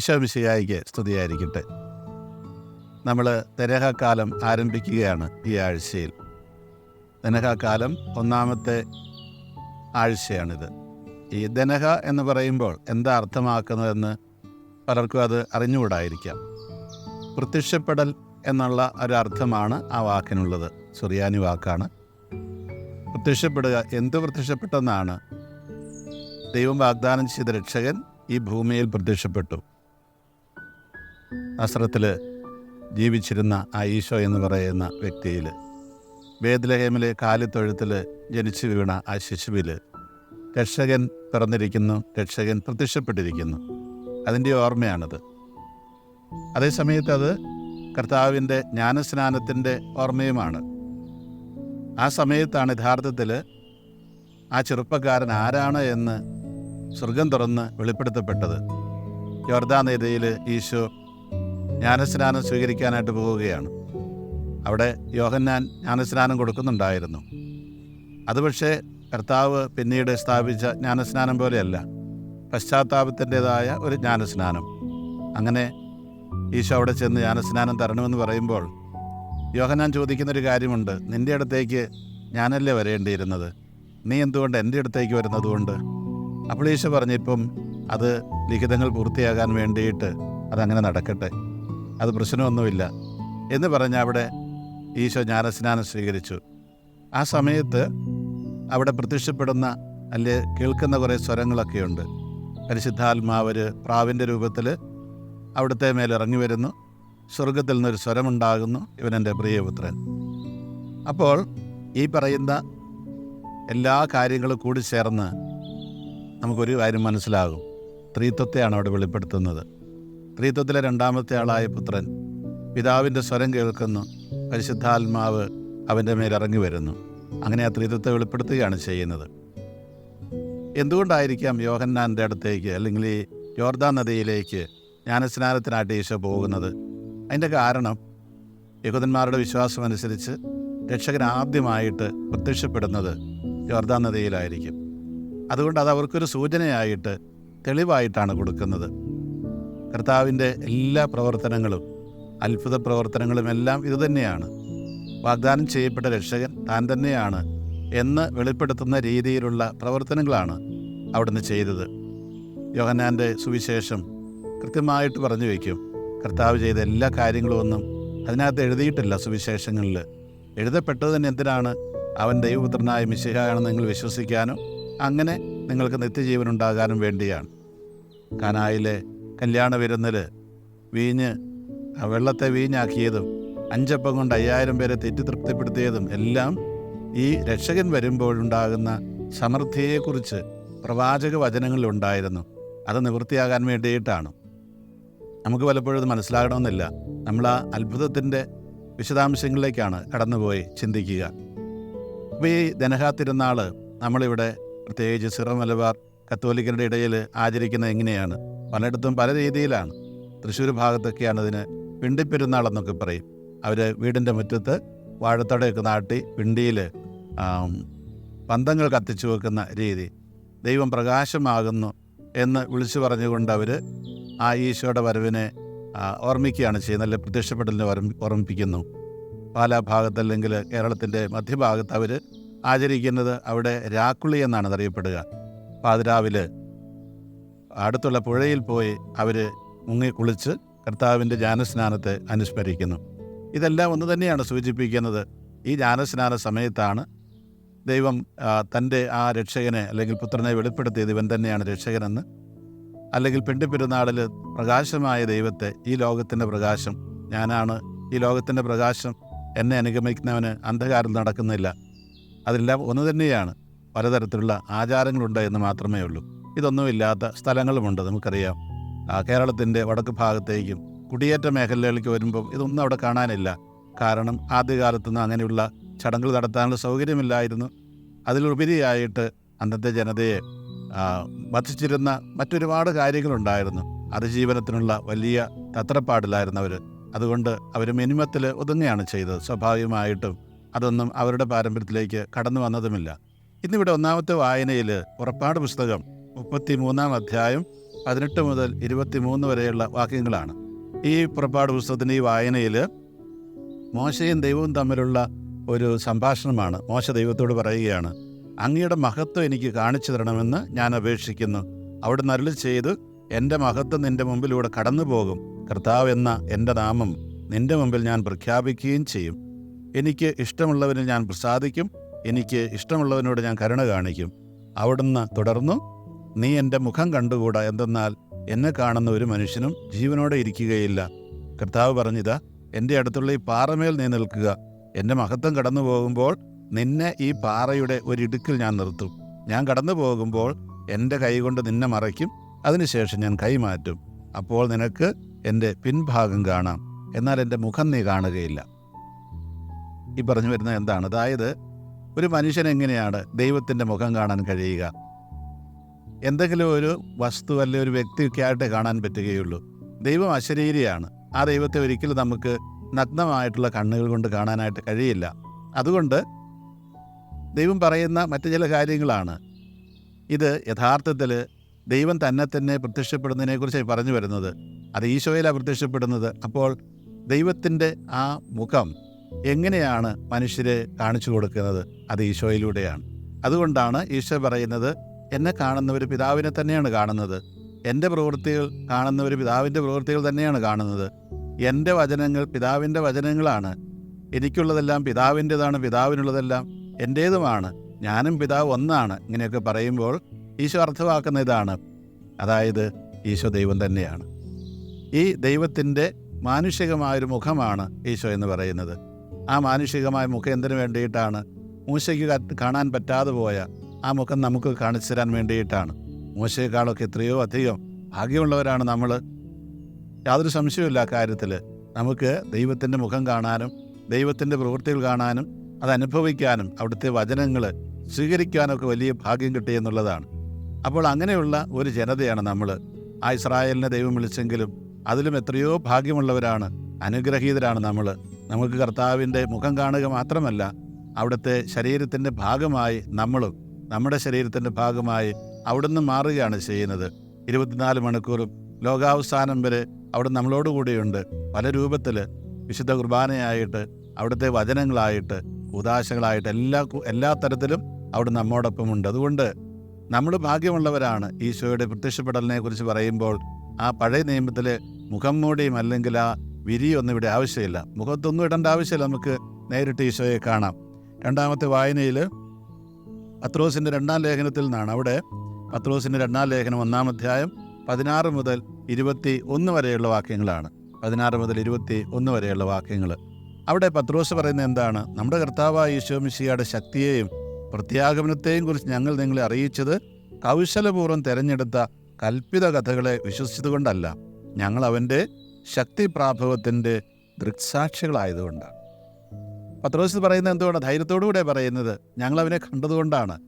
ഈശോമിശിയായിക്ക് സ്തുതിയായിരിക്കട്ടെ. നമ്മൾ തെരഹക്കാലം ആരംഭിക്കുകയാണ് ഈ ആഴ്ചയിൽ. ദനഹക്കാലം ഒന്നാമത്തെ ആഴ്ചയാണിത്. ഈ ദനഹ എന്ന് പറയുമ്പോൾ എന്താ അർത്ഥമാക്കുന്നതെന്ന് പലർക്കും അത് അറിഞ്ഞുകൂടായിരിക്കാം. പ്രത്യക്ഷപ്പെടൽ എന്നുള്ള ഒരർത്ഥമാണ് ആ വാക്കിനുള്ളത്. സുറിയാനി വാക്കാണ്. പ്രത്യക്ഷപ്പെടുക എന്ത് പ്രത്യക്ഷപ്പെട്ടെന്നാണ് ദൈവം വാഗ്ദാനം ചെയ്ത രക്ഷകൻ ഈ ഭൂമിയിൽ പ്രത്യക്ഷപ്പെട്ടു. അസ്രത്തിൽ ജീവിച്ചിരുന്ന ആ ഈശോ എന്ന് പറയുന്ന വ്യക്തിയിൽ വേദലഹേമിലെ കാലിത്തൊഴുത്തിൽ ജനിച്ചു വീണ ആ ശിശുവിൽ രക്ഷകൻ പിറന്നിരിക്കുന്നു രക്ഷകൻ പ്രത്യക്ഷപ്പെട്ടിരിക്കുന്നു. അതിന്റെ ഓർമ്മയാണത്. അതേസമയത്ത് അത് കർത്താവിന്റെ ജ്ഞാനസ്നാനത്തിന്റെ ഓർമ്മയുമാണ്. ആ സമയത്താണ് യഥാർത്ഥത്തിൽ ആ ചെറുപ്പക്കാരൻ ആരാണ് എന്ന് സ്വർഗം തുറന്ന് വെളിപ്പെടുത്തപ്പെട്ടത്. യോർദാ ഈശോ ജ്ഞാനസ്നാനം സ്വീകരിക്കാനായിട്ട് പോവുകയാണ് അവിടെ യോഹന്നാൻ ജ്ഞാനസ്നാനം കൊടുക്കുന്നുണ്ടായിരുന്നു. അത് പക്ഷേ കർത്താവ് പിന്നീട് സ്ഥാപിച്ച ജ്ഞാനസ്നാനം പോലെയല്ല പശ്ചാത്താപത്തിന്റെതായ ഒരു ജ്ഞാനസ്നാനം. അങ്ങനെ ഈശോ അവിടെ ചെന്ന് ജ്ഞാനസ്നാനം തരണമെന്ന് പറയുമ്പോൾ യോഹന്നാൻ ചോദിക്കുന്നൊരു കാര്യമുണ്ട് നിന്റെ അടുത്തേക്ക് ഞാനല്ലേ വരേണ്ടിയിരുന്നത്? നീ എന്തുകൊണ്ട് എന്റെ അടുത്തേക്ക് വരുന്നതുകൊണ്ട്? അപ്പോൾ ഈശോ പറഞ്ഞിപ്പം അത് ലിഖിതങ്ങൾ പൂർത്തിയാകാൻ വേണ്ടിയിട്ട് അതങ്ങനെ നടക്കട്ടെ. അത് പ്രശ്നമൊന്നുമില്ല എന്ന് പറഞ്ഞ് അവിടെ ഈശോ ജ്ഞാനസ്നാനം സ്വീകരിച്ചു. ആ സമയത്ത് അവിടെ പ്രത്യക്ഷപ്പെടുന്ന അല്ലെ കേൾക്കുന്ന കുറേ സ്വരങ്ങളൊക്കെയുണ്ട്. പരിശുദ്ധാത്മാവര് പ്രാവിന്റെ രൂപത്തിൽ അവിടുത്തെ മേലിറങ്ങി വരുന്നു. സ്വർഗത്തിൽ നിന്നൊരു സ്വരമുണ്ടാകുന്നു. ഇവൻ എന്റെ പ്രിയപുത്രൻ അപ്പോൾ ഈ പറയുന്ന എല്ലാ കാര്യങ്ങളും കൂടി ചേർന്ന് നമുക്കൊരു കാര്യം മനസ്സിലാകും. ത്രീത്വത്തെയാണ് അവിടെ വെളിപ്പെടുത്തുന്നത്. ത്രീത്വത്തിലെ രണ്ടാമത്തെ ആളായ പുത്രൻ പിതാവിന്റെ സ്വരം കേൾക്കുന്നു. പരിശുദ്ധാത്മാവ് അവന്റെ മേൽ ഇറങ്ങി വരുന്നു. അങ്ങനെ ആ സ്ത്രീത്വത്തെ വെളിപ്പെടുത്തുകയാണ് ചെയ്യുന്നത്. എന്തുകൊണ്ടായിരിക്കാം യോഹന്നാന്റെ അടുത്തേക്ക് അല്ലെങ്കിൽ ഈ യോർദാ നദിയിലേക്ക് ജ്ഞാനസ്നാനത്തിനായിട്ട് ഈശോ പോകുന്നത്? അതിന്റെ കാരണം യഹൂദന്മാരുടെ വിശ്വാസമനുസരിച്ച് രക്ഷകൻ ആദ്യമായിട്ട് പ്രത്യക്ഷപ്പെടുന്നത് യോർദാ നദിയിലായിരിക്കും. അതുകൊണ്ട് അത് അവർക്കൊരു സൂചനയായിട്ട് തെളിവായിട്ടാണ് കൊടുക്കുന്നത്. കർത്താവിന്റെ എല്ലാ പ്രവർത്തനങ്ങളും അത്ഭുത പ്രവർത്തനങ്ങളും എല്ലാം ഇതുതന്നെയാണ് വാഗ്ദാനം ചെയ്യപ്പെട്ട രക്ഷകൻ താൻ തന്നെയാണ് എന്ന് വെളിപ്പെടുത്തുന്ന രീതിയിലുള്ള പ്രവർത്തനങ്ങളാണ് അവിടുന്ന് ചെയ്തത്. യോഹന്നാന്റെ സുവിശേഷം കൃത്യമായിട്ട് പറഞ്ഞു വയ്ക്കും. കർത്താവ് ചെയ്ത എല്ലാ കാര്യങ്ങളും ഒന്നും അതിനകത്ത് എഴുതിയിട്ടില്ല സുവിശേഷങ്ങളിൽ. എഴുതപ്പെട്ടത് തന്നെ എന്തിനാണ്? അവൻ ദൈവപുത്രനായ മിശിഹായാണെന്ന് നിങ്ങൾ വിശ്വസിക്കാനും അങ്ങനെ നിങ്ങൾക്ക് നിത്യജീവൻ ഉണ്ടാകാനും വേണ്ടിയാണ്. കാനായിലെ കല്യാണ വിരുന്നിൽ വീഞ്ഞ് വെള്ളത്തെ വീഞ്ഞാക്കിയതും അഞ്ചപ്പം കൊണ്ട് അയ്യായിരം പേരെ തെറ്റി തൃപ്തിപ്പെടുത്തിയതും എല്ലാം ഈ രക്ഷകൻ വരുമ്പോഴുണ്ടാകുന്ന സമൃദ്ധിയെക്കുറിച്ച് പ്രവാചക വചനങ്ങളിലുണ്ടായിരുന്നു അത് നിവൃത്തിയാകാൻ വേണ്ടിയിട്ടാണ്. നമുക്ക് പലപ്പോഴും ഇത് മനസ്സിലാകണമെന്നില്ല. നമ്മൾ ആ അത്ഭുതത്തിന്റെ വിശദാംശങ്ങളിലേക്കാണ് കടന്നുപോയി ചിന്തിക്കുക. അപ്പോൾ ഈ ധനഹാത്തിരുന്നാൾ നമ്മളിവിടെ പ്രത്യേകിച്ച് സിറ മലബാർ കത്തോലിക്കരുടെ ഇടയിൽ ആചരിക്കുന്നത് എങ്ങനെയാണ്? പലയിടത്തും പല രീതിയിലാണ്. തൃശ്ശൂർ ഭാഗത്തൊക്കെയാണ് ഇതിന് പിണ്ടിപ്പെരുന്നാൾ എന്നൊക്കെ പറയും. അവർ വീടിന്റെ മുറ്റത്ത് വാഴത്തടയൊക്കെ നാട്ടി പിണ്ടിയിൽ പന്തങ്ങൾ കത്തിച്ചു വെക്കുന്ന രീതി. ദൈവം പ്രകാശമാകുന്നു എന്ന് വിളിച്ചു പറഞ്ഞുകൊണ്ട് അവർ ആ ഈശോയുടെ വരവിനെ ഓർമ്മിക്കുകയാണ് ചെയ്യുന്നത്. അല്ലെങ്കിൽ പ്രത്യക്ഷപ്പെടലിനെ ഓർമ്മിപ്പിക്കുന്നു. പാലാ ഭാഗത്തല്ലെങ്കിൽ കേരളത്തിന്റെ മധ്യഭാഗത്ത് അവർ ആചരിക്കുന്നത് അവിടെ രാക്കുളി എന്നാണ് അറിയപ്പെടുക പാതിരാവിൽ അടുത്തുള്ള പുഴയിൽ പോയി അവർ മുങ്ങി കുളിച്ച് കർത്താവിന്റെ ജ്ഞാനസ്നാനത്തെ അനുസ്മരിക്കുന്നു. ഇതെല്ലാം ഒന്ന് തന്നെയാണ് സൂചിപ്പിക്കുന്നത്. ഈ ജ്ഞാനസ്നാന സമയത്താണ് ദൈവം തന്റെ ആ രക്ഷകനെ അല്ലെങ്കിൽ പുത്രനെ വെളിപ്പെടുത്തിയത് ഇവൻ തന്നെയാണ് രക്ഷകനെന്ന്. അല്ലെങ്കിൽ പെണ്ണിപ്പെരുന്നാളിൽ പ്രകാശമായ ദൈവത്തെ ഈ ലോകത്തിന്റെ പ്രകാശം ഞാനാണ് ഈ ലോകത്തിന്റെ പ്രകാശം എന്നെ അനുഗമിക്കുന്നവന് അന്ധകാരം നടക്കുന്നില്ല. അതെല്ലാം ഒന്ന് തന്നെയാണ്. പലതരത്തിലുള്ള ആചാരങ്ങളുണ്ട് എന്ന് മാത്രമേ ഉള്ളൂ. ഇതൊന്നുമില്ലാത്ത സ്ഥലങ്ങളുമുണ്ട് നമുക്കറിയാം. കേരളത്തിന്റെ വടക്ക് ഭാഗത്തേക്കും കുടിയേറ്റ മേഖലകളിലേക്ക് വരുമ്പോൾ ഇതൊന്നും അവിടെ കാണാനില്ല. കാരണം ആദ്യകാലത്തുനിന്ന് അങ്ങനെയുള്ള ചടങ്ങുകൾ നടത്താനുള്ള സൗകര്യമില്ലായിരുന്നു. അതിലുപരിയായിട്ട് അന്നത്തെ ജനതയെ വധിച്ചിരുന്ന മറ്റൊരുപാട് കാര്യങ്ങളുണ്ടായിരുന്നു. അതിജീവനത്തിനുള്ള വലിയ തത്രപ്പാടിലായിരുന്നു അവർ അതുകൊണ്ട് അവർ മിനിമത്തിൽ ഒതുങ്ങുകയാണ് ചെയ്തത്. സ്വാഭാവികമായിട്ടും അതൊന്നും അവരുടെ പാരമ്പര്യത്തിലേക്ക് കടന്നു വന്നതുമില്ല. ഇന്നിവിടെ ഒന്നാമത്തെ വായനയിൽ പുറപ്പാട് പുസ്തകം മുപ്പത്തി മൂന്നാം അധ്യായം പതിനെട്ട് മുതൽ ഇരുപത്തിമൂന്ന് വരെയുള്ള വാക്യങ്ങളാണ്. ഈ പുറപ്പാട് പുസ്തകത്തിന്റെ ഈ വായനയിൽ മോശയും ദൈവവും തമ്മിലുള്ള ഒരു സംഭാഷണമാണ്. മോശ ദൈവത്തോട് പറയുകയാണ് അങ്ങയുടെ മഹത്വം എനിക്ക് കാണിച്ചു തരണമെന്ന് ഞാൻ അപേക്ഷിക്കുന്നു. അവിടെ നരളി ചെയ്ത് എന്റെ മഹത്വം നിന്റെ മുമ്പിലൂടെ കടന്നു പോകും കർത്താവ് എന്ന എന്റെ നാമം നിന്റെ മുമ്പിൽ ഞാൻ പ്രഖ്യാപിക്കുകയും ചെയ്യും. എനിക്ക് ഇഷ്ടമുള്ളവന് ഞാൻ പ്രസാദിക്കും എനിക്ക് ഇഷ്ടമുള്ളവനോട് ഞാൻ കരുണ കാണിക്കും. അവിടുന്ന് തുടർന്നു നീ എന്റെ മുഖം കണ്ടുകൂടാ എന്തെന്നാൽ എന്നെ കാണുന്ന ഒരു മനുഷ്യനും ജീവനോടെ ഇരിക്കുകയില്ല. കർത്താവ് പറഞ്ഞിതാ എന്റെ അടുത്തുള്ള ഈ പാറമേൽ നീ നിൽക്കുക. എന്റെ മഹത്വം കടന്നു പോകുമ്പോൾ നിന്നെ ഈ പാറയുടെ ഒരിടുക്കിൽ ഞാൻ നിർത്തും. ഞാൻ കടന്നു പോകുമ്പോൾ എന്റെ കൈകൊണ്ട് നിന്നെ മറയ്ക്കും. അതിനുശേഷം ഞാൻ കൈമാറ്റും. അപ്പോൾ നിനക്ക് എന്റെ പിൻഭാഗം കാണാം. എന്നാൽ എന്റെ മുഖം നീ കാണുകയില്ല. ഈ പറഞ്ഞു വരുന്നത് എന്താണ്? അതായത് ഒരു മനുഷ്യൻ എങ്ങനെയാണ് ദൈവത്തിന്റെ മുഖം കാണാൻ കഴിയുക? എന്തെങ്കിലും ഒരു വസ്തു അല്ലെ ഒരു വ്യക്തിയൊക്കെ ആയിട്ട് കാണാൻ പറ്റുകയുള്ളൂ. ദൈവം അശരീരിയാണ്. ആ ദൈവത്തെ ഒരിക്കലും നമുക്ക് നഗ്നമായിട്ടുള്ള കണ്ണുകൾ കൊണ്ട് കാണാനായിട്ട് കഴിയില്ല. അതുകൊണ്ട് ദൈവം പറയുന്ന മറ്റു ചില കാര്യങ്ങളാണ്. ഇത് യഥാർത്ഥത്തിൽ ദൈവം തന്നെ തന്നെ പ്രത്യക്ഷപ്പെടുന്നതിനെക്കുറിച്ച് പറഞ്ഞു വരുന്നത്. അത് ഈശോയിലാണ് പ്രത്യക്ഷപ്പെടുന്നത്. അപ്പോൾ ദൈവത്തിന്റെ ആ മുഖം എങ്ങനെയാണ് മനുഷ്യരെ കാണിച്ചു കൊടുക്കുന്നത്? അത് ഈശോയിലൂടെയാണ്. അതുകൊണ്ടാണ് ഈശോ പറയുന്നത് എന്നെ കാണുന്നവർ പിതാവിനെ തന്നെയാണ് കാണുന്നത്. എന്റെ പ്രവൃത്തികൾ കാണുന്നവർ പിതാവിന്റെ പ്രവൃത്തികൾ തന്നെയാണ് കാണുന്നത്. എന്റെ വചനങ്ങൾ പിതാവിന്റെ വചനങ്ങളാണ്. എനിക്കുള്ളതെല്ലാം പിതാവിന്റെതാണ് പിതാവിനുള്ളതെല്ലാം എന്റേതുമാണ്. ഞാനും പിതാവ് ഒന്നാണ്. ഇങ്ങനെയൊക്കെ പറയുമ്പോൾ ഈശോ അർത്ഥമാക്കുന്ന ഇതാണ്. അതായത് ഈശോ ദൈവം തന്നെയാണ്. ഈ ദൈവത്തിന്റെ മാനുഷികമായൊരു മുഖമാണ് ഈശോ എന്ന് പറയുന്നത്. ആ മാനുഷികമായ മുഖം എന്തിനു വേണ്ടിയിട്ടാണ്? മൂശയ്ക്ക് കാണാൻ പറ്റാതെ പോയ ആ മുഖം നമുക്ക് കാണിച്ചു തരാൻ വേണ്ടിയിട്ടാണ്. മോശയേക്കാളൊക്കെ എത്രയോ അധികം ഭാഗ്യമുള്ളവരാണ് നമ്മൾ യാതൊരു സംശയമില്ല കാര്യത്തിൽ നമുക്ക് ദൈവത്തിന്റെ മുഖം കാണാനും ദൈവത്തിന്റെ പ്രവൃത്തികൾ കാണാനും അത് അനുഭവിക്കാനും അവിടുത്തെ വചനങ്ങൾ സ്വീകരിക്കാനൊക്കെ വലിയ ഭാഗ്യം കിട്ടി എന്നുള്ളതാണ്. അപ്പോൾ അങ്ങനെയുള്ള ഒരു ജനതയാണ് നമ്മൾ ആ ഇസ്രായേലിനെ ദൈവം വിളിച്ചെങ്കിലും അതിലും എത്രയോ ഭാഗ്യമുള്ളവരാണ് അനുഗ്രഹീതരാണ് നമ്മൾ നമുക്ക് കർത്താവിന്റെ മുഖം കാണുക മാത്രമല്ല അവിടുത്തെ ശരീരത്തിന്റെ ഭാഗമായി നമ്മളും നമ്മുടെ ശരീരത്തിന്റെ ഭാഗമായി അവിടുന്ന് മാറുകയാണ് ചെയ്യുന്നത്. ഇരുപത്തിനാല് മണിക്കൂറും ലോകാവസാനം വരെ അവിടെ നമ്മളോടുകൂടിയുണ്ട് പല രൂപത്തിൽ വിശുദ്ധ കുർബാനയായിട്ട് അവിടുത്തെ വചനങ്ങളായിട്ട് ഉദാശകളായിട്ട് എല്ലാ എല്ലാ തരത്തിലും അവിടെ നമ്മോടൊപ്പമുണ്ട്. അതുകൊണ്ട് നമ്മൾ ഭാഗ്യമുള്ളവരാണ്. ഈശോയുടെ പ്രത്യക്ഷപ്പെടലിനെ കുറിച്ച് പറയുമ്പോൾ ആ പഴയ നിയമത്തിലെ മുഖം മൂടിയും അല്ലെങ്കിൽ ആ വിരിയൊന്നും ഇവിടെ ആവശ്യമില്ല. മുഖത്തൊന്നും ഇടേണ്ട ആവശ്യമില്ല. നമുക്ക് നേരിട്ട് ഈശോയെ കാണാം. രണ്ടാമത്തെ വായനയിൽ പത്രോസിന്റെ രണ്ടാം ലേഖനത്തിൽ നിന്നാണ്. അവിടെ പത്രോസിന്റെ രണ്ടാം ലേഖനം ഒന്നാം അധ്യായം പതിനാറ് മുതൽ ഇരുപത്തി ഒന്ന് വരെയുള്ള വാക്യങ്ങളാണ്. പതിനാറ് മുതൽ ഇരുപത്തി ഒന്ന് വരെയുള്ള വാക്യങ്ങൾ അവിടെ പത്രോസ് പറയുന്നത് എന്താണ്? നമ്മുടെ കർത്താവായ ഈശോമിശിയുടെ ശക്തിയെയും പ്രത്യാഗമനത്തെയും കുറിച്ച് ഞങ്ങൾ നിങ്ങളെ അറിയിച്ചത് കൗശലപൂർവം തിരഞ്ഞെടുത്ത കൽപ്പിത കഥകളെ വിശ്വസിച്ചതുകൊണ്ടല്ല. ഞങ്ങൾ അവന്റെ ശക്തിപ്രാഭവത്തിന്റെ ദൃക്സാക്ഷികളായതുകൊണ്ടാണ്. പത്രോസ് പറയുന്നത് എന്തുകൊണ്ടാണ് ധൈര്യത്തോടുകൂടെ പറയുന്നത്. ഞങ്ങൾ അവനെ കണ്ടതുകൊണ്ടാണ്.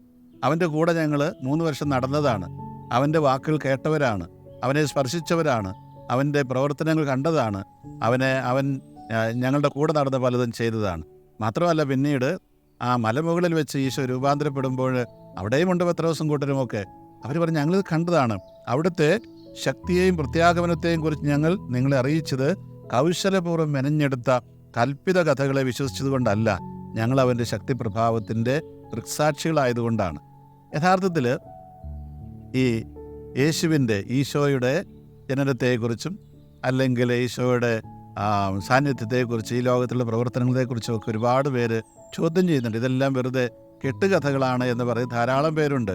അവന്റെ കൂടെ ഞങ്ങൾ മൂന്ന് വർഷം നടന്നതാണ്. അവന്റെ വാക്കുകൾ കേട്ടവരാണ്. അവനെ സ്പർശിച്ചവരാണ്. അവന്റെ പ്രവർത്തനങ്ങൾ കണ്ടതാണ്. അവനെ അവൻ ഞങ്ങളുടെ കൂടെ നടന്ന പലതും ചെയ്തതാണ്. മാത്രമല്ല പിന്നീട് ആ മലമുകളിൽ വെച്ച് ഈശോ രൂപാന്തരപ്പെടുമ്പോൾ അവിടെയും ഉണ്ട് പത്രോസും കൂട്ടരുമൊക്കെ. അവർ പറഞ്ഞു ഞങ്ങളിത് കണ്ടതാണ്. അവിടുത്തെ ശക്തിയെയും പ്രത്യാഗമനത്തെയും കുറിച്ച് ഞങ്ങൾ നിങ്ങളെ അറിയിച്ചത് കൗശലപൂർവം മെനഞ്ഞെടുത്ത കൽപ്പിത കഥകളെ വിശ്വസിച്ചതുകൊണ്ടല്ല ഞങ്ങൾ അവന്റെ ശക്തി പ്രഭാവത്തിന്റെ ദൃക്സാക്ഷികളായതുകൊണ്ടാണ്. യഥാർത്ഥത്തിൽ ഈ യേശുവിന്റെ ഈശോയുടെ ജനനത്തെക്കുറിച്ചും അല്ലെങ്കിൽ ഈശോയുടെ സാന്നിധ്യത്തെക്കുറിച്ച് ഈ ലോകത്തിലുള്ള പ്രവർത്തനങ്ങളെക്കുറിച്ചും ഒക്കെ ഒരുപാട് പേര് ചോദ്യം ചെയ്യുന്നുണ്ട്. ഇതെല്ലാം വെറുതെ കെട്ടുകഥകളാണ് എന്ന് പറയും ധാരാളം പേരുണ്ട്.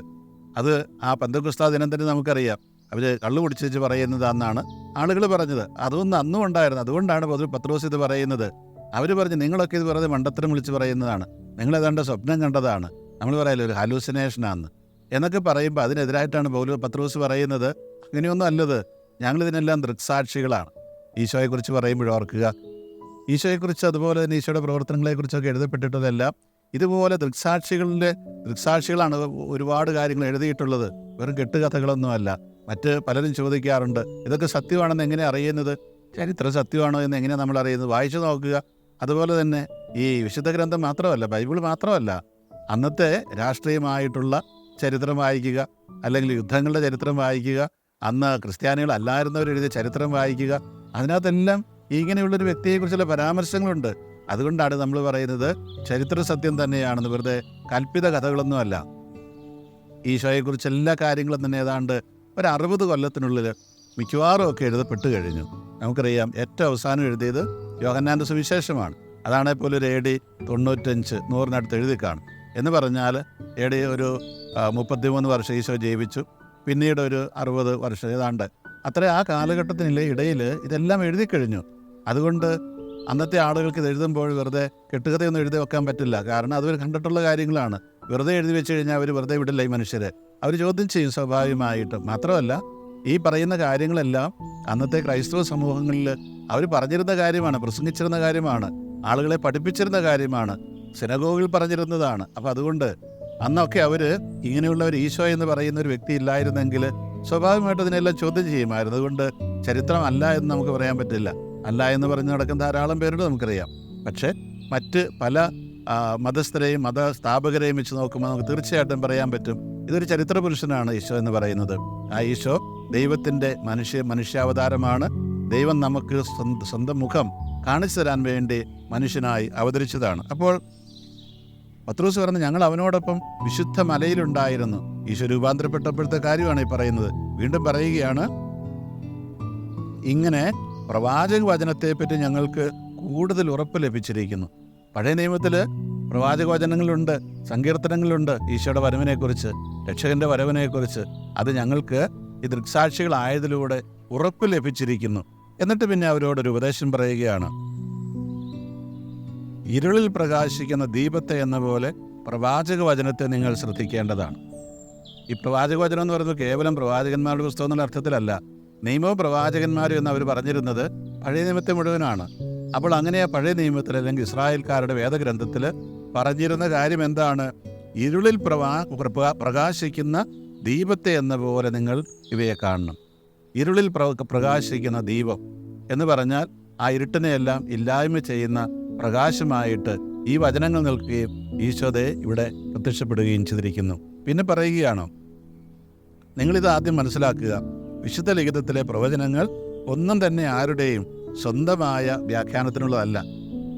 അത് ആ പന്തക്കുസ്താ ദിനം തന്നെ നമുക്കറിയാം. അവർ കള്ളു കുടിച്ച് പറയുന്നതാണെന്നാണ് ആളുകൾ പറഞ്ഞത്. അതൊന്നും അന്നും ഉണ്ടായിരുന്നു. അതുകൊണ്ടാണ് പൊതു പത്രോസ് ഇത് പറയുന്നത്. അവർ പറഞ്ഞു നിങ്ങളൊക്കെ ഇത് പറയുന്നത് മണ്ടത്തരം വിളിച്ച് പറയുന്നതാണ്. നിങ്ങളേതാണ്ട് സ്വപ്നം കണ്ടതാണ്. നമ്മൾ പറയല്ലോ ഒരു ഹലൂസിനേഷനാന്ന്. എന്നൊക്കെ പറയുമ്പോൾ അതിനെതിരായിട്ടാണ് പൗലു പത്രോസ് പറയുന്നത്. അങ്ങനെയൊന്നും അല്ലത്. ഞങ്ങളിതിനെല്ലാം ദൃക്സാക്ഷികളാണ്. ഈശോയെക്കുറിച്ച് പറയുമ്പോൾ ഓർക്കുക. ഈശോയെക്കുറിച്ച് അതുപോലെ തന്നെ ഈശോയുടെ പ്രവർത്തനങ്ങളെക്കുറിച്ചൊക്കെ എഴുതപ്പെട്ടിട്ടതെല്ലാം ഇതുപോലെ ദൃക്സാക്ഷികളിന്റെ ദൃക്സാക്ഷികളാണ് ഒരുപാട് കാര്യങ്ങൾ എഴുതിയിട്ടുള്ളത്. വെറും കെട്ടുകഥകളൊന്നുമല്ല. മറ്റ് പലരും ചോദിക്കാറുണ്ട് ഇതൊക്കെ സത്യമാണെന്ന് എങ്ങനെ അറിയുന്നത്? ചരിത്ര സത്യമാണോ എന്ന് എങ്ങനെ നമ്മൾ അറിയുന്നത്? വായിച്ചു നോക്കുക. അതുപോലെ തന്നെ ഈ വിശുദ്ധ ഗ്രന്ഥം മാത്രമല്ല ബൈബിൾ മാത്രമല്ല അന്നത്തെ രാഷ്ട്രീയമായിട്ടുള്ള ചരിത്രം വായിക്കുക അല്ലെങ്കിൽ യുദ്ധങ്ങളുടെ ചരിത്രം വായിക്കുക അന്ന് ക്രിസ്ത്യാനികൾ അല്ലായിരുന്നവർ എഴുതിയ ചരിത്രം വായിക്കുക അതിനകത്തെല്ലാം ഇങ്ങനെയുള്ളൊരു വ്യക്തിയെക്കുറിച്ചുള്ള പരാമർശങ്ങളുണ്ട്. അതുകൊണ്ടാണ് നമ്മൾ പറയുന്നത് ചരിത്ര സത്യം തന്നെയാണെന്ന് വെറുതെ കൽപ്പിത കഥകളൊന്നുമല്ല. ഈശോയെക്കുറിച്ച് എല്ലാ കാര്യങ്ങളും തന്നെ ഏതാണ്ട് ഒരു അറുപത് കൊല്ലത്തിനുള്ളിൽ മിക്കവാറും ഒക്കെ എഴുതപ്പെട്ട് കഴിഞ്ഞു. നമുക്കറിയാം ഏറ്റവും അവസാനം എഴുതിയത് യോഹന്നാന്റെ സുവിശേഷമാണ്. അതാണ് ഇപ്പോൾ ഒരു എ ഡി തൊണ്ണൂറ്റഞ്ച് നൂറിനടുത്ത് എഴുതി കാണും. എന്ന് പറഞ്ഞാൽ എ ഡി ഒരു മുപ്പത്തിമൂന്ന് വർഷം ഈശോ ജീവിച്ചു. പിന്നീട് ഒരു അറുപത് വർഷം ഏതാണ്ട്. അത്ര ആ കാലഘട്ടത്തിനിലെ ഇടയിൽ ഇതെല്ലാം എഴുതി കഴിഞ്ഞു. അതുകൊണ്ട് അന്നത്തെ ആളുകൾക്ക് ഇത് എഴുതുമ്പോൾ വെറുതെ കെട്ടുകഥയൊന്നും എഴുതി വെക്കാൻ പറ്റില്ല. കാരണം അതൊരു കണ്ടിട്ടുള്ള കാര്യങ്ങളാണ്. വെറുതെ എഴുതി വെച്ച് കഴിഞ്ഞാൽ അവർ വെറുതെ വിടില്ല ഈ മനുഷ്യരെ. അവർ ചോദ്യം ചെയ്യും സ്വാഭാവികമായിട്ടും. മാത്രമല്ല ഈ പറയുന്ന കാര്യങ്ങളെല്ലാം അന്നത്തെ ക്രൈസ്തവ സമൂഹങ്ങളിൽ അവർ പറഞ്ഞിരുന്ന കാര്യമാണ് പ്രസംഗിച്ചിരുന്ന കാര്യമാണ് ആളുകളെ പഠിപ്പിച്ചിരുന്ന കാര്യമാണ് സിനഗോഗിൽ പറഞ്ഞിരുന്നതാണ്. അപ്പം അതുകൊണ്ട് അന്നൊക്കെ അവർ ഇങ്ങനെയുള്ള ഒരു ഈശോ എന്ന് പറയുന്ന ഒരു വ്യക്തി ഇല്ലായിരുന്നെങ്കിൽ സ്വാഭാവികമായിട്ട് അതിനെല്ലാം ചോദ്യം ചെയ്യുമായിരുന്നു. അതുകൊണ്ട് ചരിത്രം അല്ല എന്ന് നമുക്ക് പറയാൻ പറ്റില്ല. അല്ല എന്ന് പറഞ്ഞ് നടക്കുന്ന ധാരാളം പേരുണ്ട് നമുക്കറിയാം. പക്ഷേ മറ്റ് പല മതസ്ഥരെയും മതസ്ഥാപകരെയും വെച്ച് നോക്കുമ്പോൾ നമുക്ക് തീർച്ചയായിട്ടും പറയാൻ പറ്റും ഇതൊരു ചരിത്ര പുരുഷനാണ് ഈശോ എന്ന് പറയുന്നത്. ആ ഈശോ ദൈവത്തിന്റെ മനുഷ്യ മനുഷ്യാവതാരമാണ്. ദൈവം നമുക്ക് സ്വന്ത- മുഖം കാണിച്ചു തരാൻ വേണ്ടി മനുഷ്യനായി അവതരിച്ചതാണ്. അപ്പോൾ പത്രോസ് പറഞ്ഞു ഞങ്ങൾ അവനോടൊപ്പം വിശുദ്ധ മലയിലുണ്ടായിരുന്നു. ഈശോ രൂപാന്തരപ്പെട്ടപ്പോഴത്തെ കാര്യമാണ് ഈ പറയുന്നത്. വീണ്ടും പറയുകയാണ് ഇങ്ങനെ പ്രവാചക വചനത്തെപ്പറ്റി ഞങ്ങൾക്ക് കൂടുതൽ ഉറപ്പ് ലഭിച്ചിരിക്കുന്നു. പഴയ നിയമത്തിൽ പ്രവാചക വചനങ്ങളുണ്ട് സങ്കീർത്തനങ്ങളുണ്ട് ഈശോയുടെ വരവിനെക്കുറിച്ച് രക്ഷകന്റെ വരവിനെക്കുറിച്ച്. അത് ഞങ്ങൾക്ക് ഈ ദൃക്സാക്ഷികളായതിലൂടെ ഉറപ്പ് ലഭിച്ചിരിക്കുന്നു. എന്നിട്ട് പിന്നെ അവരോടൊരു ഉപദേശം പറയുകയാണ്. ഇരുളിൽ പ്രകാശിക്കുന്ന ദീപത്തെ എന്ന പോലെ പ്രവാചക വചനത്തെ നിങ്ങൾ ശ്രദ്ധിക്കേണ്ടതാണ്. ഈ പ്രവാചക വചനം എന്ന് പറയുന്നത് കേവലം പ്രവാചകന്മാരുടെ പുസ്തകം എന്നുള്ള അർത്ഥത്തിലല്ല. നിയമവും പ്രവാചകന്മാരും എന്ന് അവർ പറഞ്ഞിരുന്നത് പഴയ നിയമത്തെ മുഴുവനാണ്. അപ്പോൾ അങ്ങനെ ആ പഴയ നിയമത്തിൽ അല്ലെങ്കിൽ ഇസ്രായേൽക്കാരുടെ വേദഗ്രന്ഥത്തിൽ പറഞ്ഞിരുന്ന കാര്യം എന്താണ്? ഇരുളിൽ പ്രവാ പ്രകാശിക്കുന്ന ദീപത്തെ എന്ന പോലെ നിങ്ങൾ ഇവയെ കാണണം. ഇരുളിൽ പ്ര- പ്രകാശിക്കുന്ന ദീപം എന്ന് പറഞ്ഞാൽ ആ ഇരുട്ടിനെയെല്ലാം ഇല്ലായ്മ ചെയ്യുന്ന പ്രകാശമായിട്ട് ഈ വചനങ്ങൾ നിൽക്കുകയും ഈശോദയെ ഇവിടെ പ്രത്യക്ഷപ്പെടുകയും ചെയ്തിരിക്കുന്നു. പിന്നെ പറയുകയാണോ? നിങ്ങളിത് ആദ്യം മനസ്സിലാക്കുക. വിശുദ്ധ ലിഖിതത്തിലെ പ്രവചനങ്ങൾ ഒന്നും തന്നെ ആരുടെയും സ്വന്തമായ വ്യാഖ്യാനത്തിനുള്ളതല്ല.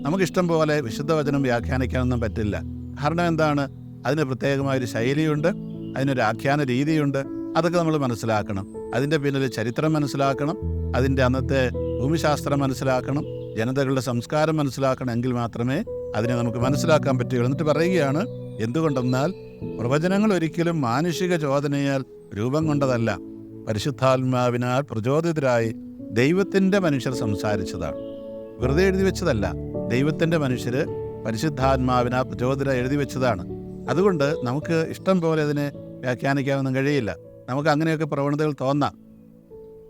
നമുക്കിഷ്ടം പോലെ വിശുദ്ധ വചനം വ്യാഖ്യാനിക്കാനൊന്നും പറ്റില്ല. കാരണം എന്താണ്? അതിന് പ്രത്യേകമായൊരു ശൈലിയുണ്ട് അതിനൊരു ആഖ്യാന രീതിയുണ്ട്. അതൊക്കെ നമ്മൾ മനസ്സിലാക്കണം. അതിന്റെ പിന്നിൽ ചരിത്രം മനസ്സിലാക്കണം അതിന്റെ അന്നത്തെ ഭൂമിശാസ്ത്രം മനസ്സിലാക്കണം ജനതകളുടെ സംസ്കാരം മനസ്സിലാക്കണം എങ്കിൽ മാത്രമേ അതിനെ നമുക്ക് മനസ്സിലാക്കാൻ പറ്റുകയുള്ളൂ. എന്നിട്ട് പറയുകയാണ് എന്തുകൊണ്ടെന്നാൽ പ്രവചനങ്ങൾ ഒരിക്കലും മാനുഷിക ചോദനയാൽ രൂപം കൊണ്ടതല്ല. പരിശുദ്ധാത്മാവിനാൽ പ്രചോദിതരായി ദൈവത്തിന്റെ മനുഷ്യർ സംസാരിച്ചതാണ്. വെറുതെ എഴുതി വെച്ചതല്ല. ദൈവത്തിന്റെ മനുഷ്യർ പരിശുദ്ധാത്മാവിനാൽ പ്രചോദന എഴുതി വെച്ചതാണ്. അതുകൊണ്ട് നമുക്ക് ഇഷ്ടം പോലെ അതിനെ വ്യാഖ്യാനിക്കാനൊന്നും കഴിയില്ല. നമുക്ക് അങ്ങനെയൊക്കെ പ്രവണതകൾ തോന്നാം.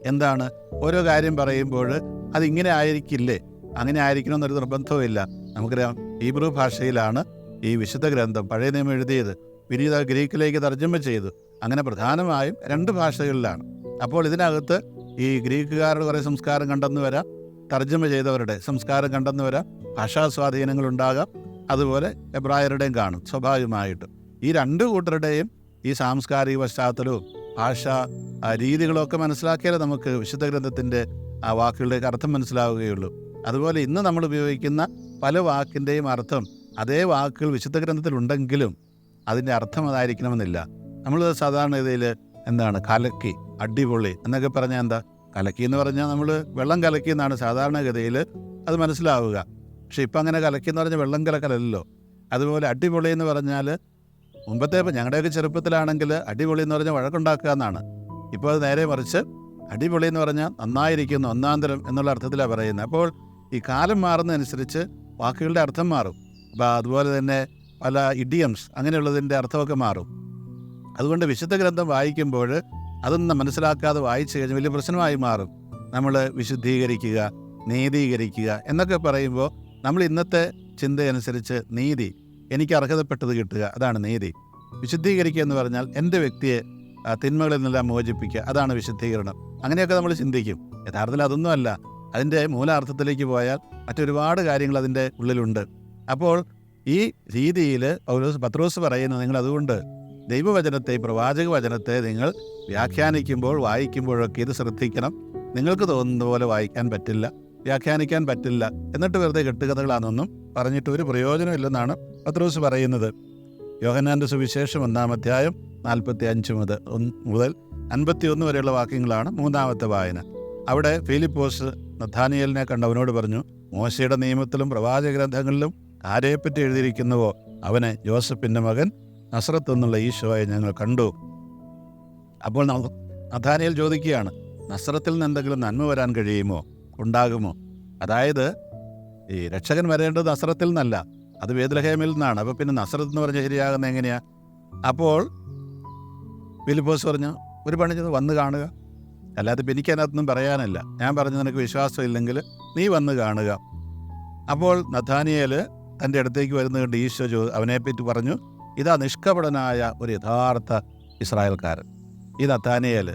എന്താണ്? ഓരോ കാര്യം പറയുമ്പോൾ അതിങ്ങനെ ആയിരിക്കില്ലേ? അങ്ങനെ ആയിരിക്കണമെന്നൊരു നിർബന്ധവുമില്ല. നമുക്കറിയാം ഹീബ്രു ഭാഷയിലാണ് ഈ വിശുദ്ധ ഗ്രന്ഥം പഴയ നിയമം എഴുതിയത്. പിന്നീട് ഗ്രീക്കിലേക്ക് തർജമ ചെയ്തു. അങ്ങനെ പ്രധാനമായും രണ്ട് ഭാഷകളിലാണ്. അപ്പോൾ ഇതിനകത്ത് ഈ ഗ്രീക്കുകാരുടെ കുറേ സംസ്കാരം കണ്ടെന്ന് വരാം. തർജമ ചെയ്തവരുടെ സംസ്കാരം കണ്ടെന്ന് വരാം. ഭാഷാ സ്വാധീനങ്ങൾ ഉണ്ടാകാം. അതുപോലെ എബ്രായരുടെയും കാണും സ്വാഭാവികമായിട്ടും. ഈ രണ്ട് കൂട്ടരുടെയും ഈ സാംസ്കാരിക പശ്ചാത്തലവും ഭാഷ ആ, രീതികളും ഒക്കെ മനസ്സിലാക്കിയാലേ നമുക്ക് വിശുദ്ധ ഗ്രന്ഥത്തിന്റെ ആ വാക്കുകളുടെയൊക്കെ അർത്ഥം മനസ്സിലാവുകയുള്ളൂ. അതുപോലെ ഇന്ന് നമ്മൾ ഉപയോഗിക്കുന്ന പല വാക്കിന്റെയും അർത്ഥം അതേ വാക്കുകൾ വിശുദ്ധ ഗ്രന്ഥത്തിലുണ്ടെങ്കിലും അതിന്റെ അർത്ഥം അതായിരിക്കണമെന്നില്ല. നമ്മൾ സാധാരണ ഇതിൽ എന്താണ്? കലക്കി അടിപൊളി എന്നൊക്കെ പറഞ്ഞാൽ എന്താ? കലക്കി എന്ന് പറഞ്ഞാൽ നമ്മൾ വെള്ളം കലക്കി എന്നാണ് സാധാരണഗതിയിൽ അത് മനസ്സിലാവുക. പക്ഷെ ഇപ്പം അങ്ങനെ കലക്കി എന്ന് പറഞ്ഞാൽ വെള്ളം കലക്കലല്ലോ. അതുപോലെ അടിപൊളി എന്ന് പറഞ്ഞാൽ മുമ്പത്തെ ഞങ്ങളുടെയൊക്കെ ചെറുപ്പത്തിലാണെങ്കിൽ അടിപൊളി എന്ന് പറഞ്ഞാൽ വഴക്കുണ്ടാക്കുക എന്നാണ്. ഇപ്പോൾ അത് നേരെ മറിച്ച് അടിപൊളി എന്ന് പറഞ്ഞാൽ നന്നായിരിക്കുന്നു ഒന്നാന്തരം എന്നുള്ള അർത്ഥത്തിലാണ് പറയുന്നത്. അപ്പോൾ ഈ കാലം മാറുന്നതനുസരിച്ച് വാക്കുകളുടെ അർത്ഥം മാറും. അപ്പോൾ അതുപോലെ തന്നെ പല ഇഡിയംസ് അങ്ങനെയുള്ളതിന്റെ അർത്ഥമൊക്കെ മാറും. അതുകൊണ്ട് വിശുദ്ധ ഗ്രന്ഥം വായിക്കുമ്പോൾ അതൊന്നും മനസ്സിലാക്കാതെ വായിച്ചു കഴിഞ്ഞാൽ വലിയ പ്രശ്നമായി മാറും. നമ്മൾ വിശുദ്ധീകരിക്കുക നീതീകരിക്കുക എന്നൊക്കെ പറയുമ്പോൾ നമ്മൾ ഇന്നത്തെ ചിന്തയനുസരിച്ച് നീതി എനിക്ക് അർഹതപ്പെട്ടത് കിട്ടുക അതാണ് നീതി. വിശുദ്ധീകരിക്കുക എന്ന് പറഞ്ഞാൽ എന്റെ വ്യക്തിയെ തിന്മകളിൽ നിന്നെല്ലാം മോചിപ്പിക്കുക അതാണ് വിശുദ്ധീകരണം. അങ്ങനെയൊക്കെ നമ്മൾ ചിന്തിക്കും. യഥാർത്ഥത്തിൽ അതൊന്നുമല്ല അതിന്റെ മൂലാർത്ഥത്തിലേക്ക് പോയാൽ മറ്റൊരുപാട് കാര്യങ്ങൾ അതിന്റെ ഉള്ളിലുണ്ട്. അപ്പോൾ ഈ രീതിയിൽ പത്രോസ് പറയുന്നു നിങ്ങൾ അതുകൊണ്ട് ദൈവവചനത്തെ പ്രവാചക വചനത്തെ നിങ്ങൾ വ്യാഖ്യാനിക്കുമ്പോൾ വായിക്കുമ്പോഴൊക്കെ ഇത് ശ്രദ്ധിക്കണം. നിങ്ങൾക്ക് തോന്നുന്ന പോലെ വായിക്കാൻ പറ്റില്ല വ്യാഖ്യാനിക്കാൻ പറ്റില്ല. എന്നിട്ട് വെറുതെ കെട്ടുകഥകളാണെന്നും പറഞ്ഞിട്ട് ഒരു പ്രയോജനമില്ലെന്നാണ് പത്രോസ് പറയുന്നത്. യോഹന്നാന്റെ സുവിശേഷം ഒന്നാം അധ്യായം നാൽപ്പത്തി അഞ്ച് മുതൽ മുതൽ അൻപത്തി ഒന്ന് വരെയുള്ള വാക്യങ്ങളാണ് മൂന്നാമത്തെ വായന. അവിടെ ഫിലിപ്പോസ് നഥാനിയലിനെ കണ്ട് അവനോട് പറഞ്ഞു മോശയുടെ നിയമത്തിലും പ്രവാചക ഗ്രന്ഥങ്ങളിലും ആരെപ്പറ്റി എഴുതിയിരിക്കുന്നുവോ? അവനെ ജോസഫിന്റെ മകൻ നസ്രത്ത് എന്നുള്ള ഈശോയെ ഞങ്ങൾ കണ്ടു. അപ്പോൾ നഥാനിയൽ ചോദിക്കുകയാണ് നസ്രത്തിൽ നിന്ന് എന്തെങ്കിലും നന്മ വരാൻ കഴിയുമോ? ഉണ്ടാകുമോ? അതായത് ഈ രക്ഷകൻ വരേണ്ടത് നസ്രത്തിൽ നിന്നല്ല അത് വേദലഹേമിൽ നിന്നാണ്. അപ്പോൾ പിന്നെ നസ്രത്ത് എന്ന് പറഞ്ഞാൽ ശരിയാകുന്ന എങ്ങനെയാ? അപ്പോൾ ഫിലിപ്പോസ് പറഞ്ഞു ഒരു പണി ചെയ്ത് വന്ന് കാണുക. അല്ലാതെ ഇപ്പം എനിക്കതിനകത്തൊന്നും പറയാനല്ല. ഞാൻ പറഞ്ഞു നിനക്ക് വിശ്വാസമില്ലെങ്കിൽ നീ വന്ന് കാണുക. അപ്പോൾ നഥാനിയേൽ തന്റെ അടുത്തേക്ക് വരുന്ന കണ്ട് ഈശോ ചോ അവനെപ്പറ്റി പറഞ്ഞു ഇതാ നിഷ്കപടനായ ഒരു യഥാർത്ഥ ഇസ്രായേൽക്കാരൻ. ഈ നത്താനയാൽ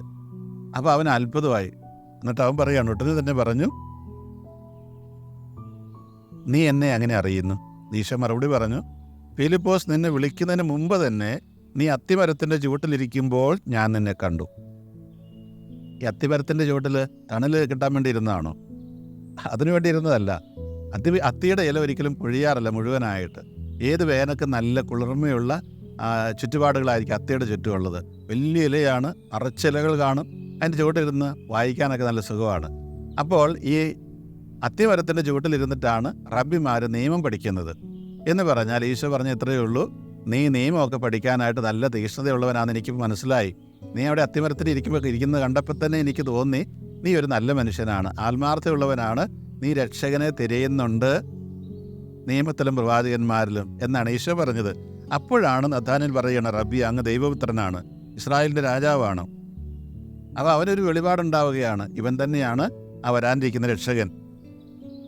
അപ്പോൾ അവൻ അത്ഭുതമായി. എന്നിട്ട് അവൻ പറയുകയാണ് ഉടനെ തന്നെ പറഞ്ഞു. നീ എന്നെ അങ്ങനെ അറിയുന്നു. ഈശോ മറുപടി പറഞ്ഞു ഫിലിപ്പോസ് നിന്നെ വിളിക്കുന്നതിന് മുമ്പ് തന്നെ നീ അത്തിമരത്തിന്റെ ചുവട്ടിലിരിക്കുമ്പോൾ ഞാൻ നിന്നെ കണ്ടു. ഈ അത്തിമരത്തിന്റെ ചുവട്ടിൽ തണൽ കിട്ടാൻ വേണ്ടി ഇരുന്നതാണോ? അതിനു വേണ്ടി ഇരുന്നതല്ല. അത്തി അത്തിയുടെ ഇല ഒരിക്കലും പൊഴിയാറില്ല മുഴുവനായിട്ട്. ഏത് വേനക്ക് നല്ല കുളിർമയുള്ള ചുറ്റുപാടുകളായിരിക്കും അത്തയുടെ ചുറ്റുമുള്ളത്. വലിയ ഇലയാണ് അറച്ചിലകൾ കാണും. അതിന്റെ ചുവട്ടിലിരുന്ന് വായിക്കാനൊക്കെ നല്ല സുഖമാണ്. അപ്പോൾ ഈ അത്തിമരത്തിന്റെ ചുവട്ടിലിരുന്നിട്ടാണ് റബ്ബിമാർ നിയമം പഠിക്കുന്നത്. എന്ന് പറഞ്ഞാൽ ഈശോ പറഞ്ഞ ഇത്രയേ ഉള്ളൂ നീ നിയമമൊക്കെ പഠിക്കാനായിട്ട് നല്ല തീക്ഷ്ണതയുള്ളവനാണെന്ന് എനിക്ക് മനസ്സിലായി. നീ അവിടെ അത്തിമരത്തിൽ ഇരിക്കുമ്പോൾ ഇരിക്കുന്നത് കണ്ടപ്പോൾ തന്നെ എനിക്ക് തോന്നി നീ ഒരു നല്ല മനുഷ്യനാണ് ആത്മാർത്ഥമുള്ളവനാണ് നീ രക്ഷകനെ തിരയുന്നുണ്ട്. നിയമത്തിലും പ്രവാചകന്മാരിലും എന്നാണ് ഈശോ പറഞ്ഞത്. അപ്പോഴാണ് നഥാനിൽ പറയണ റബ്ബി അങ്ങ് ദൈവപുത്രനാണ് ഇസ്രായേലിന്റെ രാജാവാണ്. അപ്പോൾ അവനൊരു വെളിപാടുണ്ടാവുകയാണ്. ഇവൻ തന്നെയാണ് ആ വരാനിരിക്കുന്ന രക്ഷകൻ.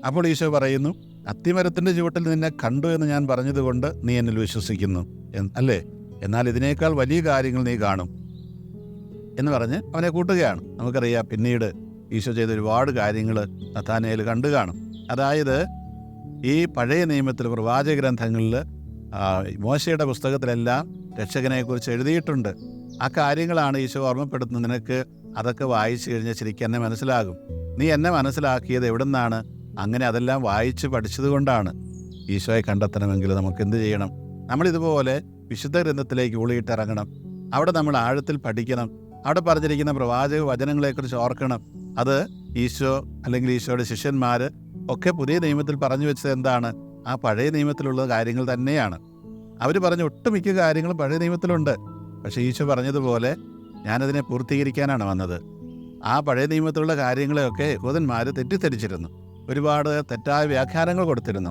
അപ്പോൾ ഈശോ പറയുന്നു അത്തിമരത്തിന്റെ ചുവട്ടിൽ നിന്നെ കണ്ടു എന്ന് ഞാൻ പറഞ്ഞതുകൊണ്ട് നീ എന്നിൽ വിശ്വസിക്കുന്നു. അല്ലേ? എന്നാൽ ഇതിനേക്കാൾ വലിയ കാര്യങ്ങൾ നീ കാണും. എന്ന് പറഞ്ഞ് അവനെ കൂട്ടുകയാണ്. നമുക്കറിയാം പിന്നീട് ഈശോ ചെയ്ത ഒരുപാട് കാര്യങ്ങൾ നഥാനയിൽ കണ്ടു കാണും. അതായത് ഈ പഴയ നിയമത്തിൽ പ്രവാചക ഗ്രന്ഥങ്ങളിൽ മോശയുടെ പുസ്തകത്തിലെല്ലാം രക്ഷകനെക്കുറിച്ച് എഴുതിയിട്ടുണ്ട്. ആ കാര്യങ്ങളാണ് ഈശോ ഓർമ്മപ്പെടുത്തുന്നത്. നിനക്ക് അതൊക്കെ വായിച്ചു കഴിഞ്ഞാൽ ശരിക്കും എന്നെ മനസ്സിലാകും. നീ എന്നെ മനസ്സിലാക്കിയത് എവിടുന്നാണ്? അങ്ങനെ അതെല്ലാം വായിച്ച് പഠിച്ചതുകൊണ്ടാണ് ഈശോയെ കണ്ടെത്തണമെങ്കിൽ നമുക്ക് എന്ത് ചെയ്യണം? നമ്മളിതുപോലെ വിശുദ്ധ ഗ്രന്ഥത്തിലേക്ക് ഉളിയിട്ടിറങ്ങണം അവിടെ നമ്മൾ ആഴത്തിൽ പഠിക്കണം. അവിടെ പറഞ്ഞിരിക്കുന്ന പ്രവാചക വചനങ്ങളെക്കുറിച്ച് ഓർക്കണം. അത് ഈശോ അല്ലെങ്കിൽ ഈശോയുടെ ശിഷ്യന്മാർ ഒക്കെ പുതിയ നിയമത്തിൽ പറഞ്ഞു വെച്ചത് എന്താണ്? ആ പഴയ നിയമത്തിലുള്ള കാര്യങ്ങൾ തന്നെയാണ്. അവർ പറഞ്ഞ ഒട്ടുമിക്ക കാര്യങ്ങളും പഴയ നിയമത്തിലുണ്ട്. പക്ഷേ ഈശോ പറഞ്ഞതുപോലെ ഞാനതിനെ പൂർത്തീകരിക്കാനാണ് വന്നത്. ആ പഴയ നിയമത്തിലുള്ള കാര്യങ്ങളെയൊക്കെ യഹൂദന്മാർ തെറ്റിദ്ധരിച്ചിരുന്നു. ഒരുപാട് തെറ്റായ വ്യാഖ്യാനങ്ങൾ കൊടുത്തിരുന്നു.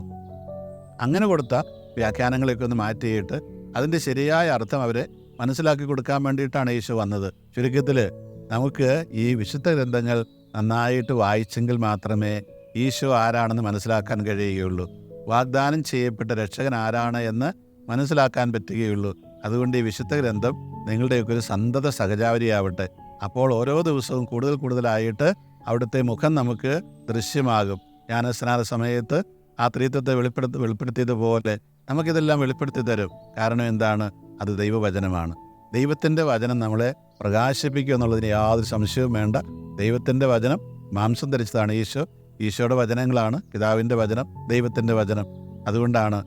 അങ്ങനെ കൊടുത്ത വ്യാഖ്യാനങ്ങളെയൊക്കെ ഒന്ന് മാറ്റിയിട്ട് അതിന്റെ ശരിയായ അർത്ഥം അവരെ മനസ്സിലാക്കി കൊടുക്കാൻ വേണ്ടിയിട്ടാണ് ഈശോ വന്നത്. ചുരുക്കത്തിൽ നമുക്ക് ഈ വിശുദ്ധ ഗ്രന്ഥങ്ങൾ നന്നായിട്ട് വായിച്ചെങ്കിൽ മാത്രമേ ഈശോ ആരാണെന്ന് മനസ്സിലാക്കാൻ കഴിയുകയുള്ളൂ. വാഗ്ദാനം ചെയ്യപ്പെട്ട രക്ഷകൻ ആരാണ് എന്ന് മനസ്സിലാക്കാൻ പറ്റുകയുള്ളൂ. അതുകൊണ്ട് ഈ വിശുദ്ധ ഗ്രന്ഥം നിങ്ങളുടെയൊക്കെ ഒരു സന്തത സഹജാവരിയാവട്ടെ അപ്പോൾ ഓരോ ദിവസവും കൂടുതൽ കൂടുതലായിട്ട് അവിടുത്തെ മുഖം നമുക്ക് ദൃശ്യമാകും. ജ്ഞാനസ്നാന സമയത്ത് ആ ത്രീത്വത്തെ വെളിപ്പെടുത്തി വെളിപ്പെടുത്തിയതുപോലെ നമുക്കിതെല്ലാം വെളിപ്പെടുത്തി തരും. കാരണം എന്താണ്? അത് ദൈവവചനമാണ്. ദൈവത്തിന്റെ വചനം നമ്മളെ പ്രകാശിപ്പിക്കുക എന്നുള്ളതിന് യാതൊരു സംശയവും വേണ്ട. ദൈവത്തിന്റെ വചനം മാംസം ധരിച്ചതാണ്. ഈശോ ഈശോയുടെ വചനങ്ങളാണ് പിതാവിന്റെ വചനം ദൈവത്തിന്റെ വചനം. അതുകൊണ്ടാണ്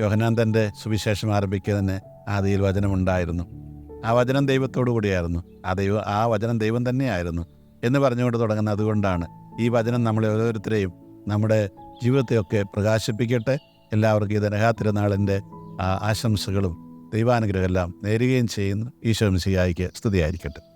യോഹനാൻ തന്റെ സുവിശേഷം ആരംഭിക്കുക തന്നെ ആദിയിൽ വചനമുണ്ടായിരുന്നു ആ വചനം ദൈവത്തോടു കൂടിയായിരുന്നു. ആ ദൈവം ആ വചനം ദൈവം തന്നെയായിരുന്നു എന്ന് പറഞ്ഞുകൊണ്ട് തുടങ്ങുന്ന അതുകൊണ്ടാണ് ഈ വചനം നമ്മളെ ഓരോരുത്തരെയും നമ്മുടെ ജീവിതത്തെയൊക്കെ പ്രകാശിപ്പിക്കട്ടെ. എല്ലാവർക്കും ഈ ധനഹാത്തിരുന്നാളിന്റെ ആശംസകളും ദൈവാനുഗ്രഹമെല്ലാം നേരുകയും ചെയ്യുന്നു ഈശോ മിസിയായിക്ക് സ്തുതിയായിരിക്കട്ടെ.